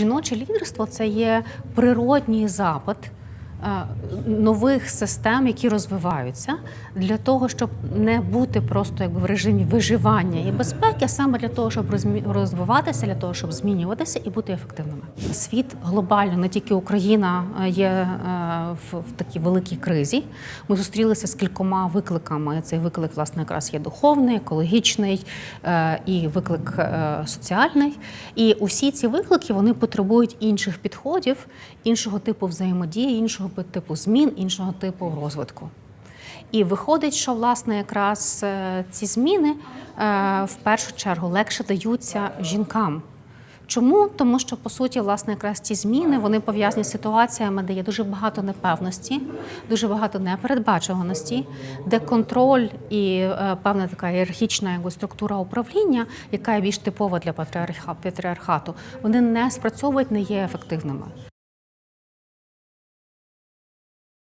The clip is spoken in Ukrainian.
жіноче лідерство це є природній запит нових систем, які розвиваються, для того, щоб не бути просто якби в режимі виживання і безпеки, а саме для того, щоб розвиватися, для того, щоб змінюватися і бути ефективними. Світ глобально, не тільки Україна е, є е, в, такій великій кризі. Ми зустрілися з кількома викликами. Цей виклик, власне, якраз є духовний, екологічний е, і виклик е, соціальний. І усі ці виклики вони потребують інших підходів, іншого типу взаємодії, іншого типу змін, іншого типу розвитку. І виходить, що власне якраз е, ці зміни е, в першу чергу легше даються жінкам. Чому? Тому що по суті, власне, якраз ці зміни вони пов'язані з ситуаціями, де є дуже багато непевності, дуже багато непередбачуваності, де контроль і е, певна така ієрархічна якби, структура управління, яка є більш типова для патріарха- патріархату, вони не спрацьовують, не є ефективними.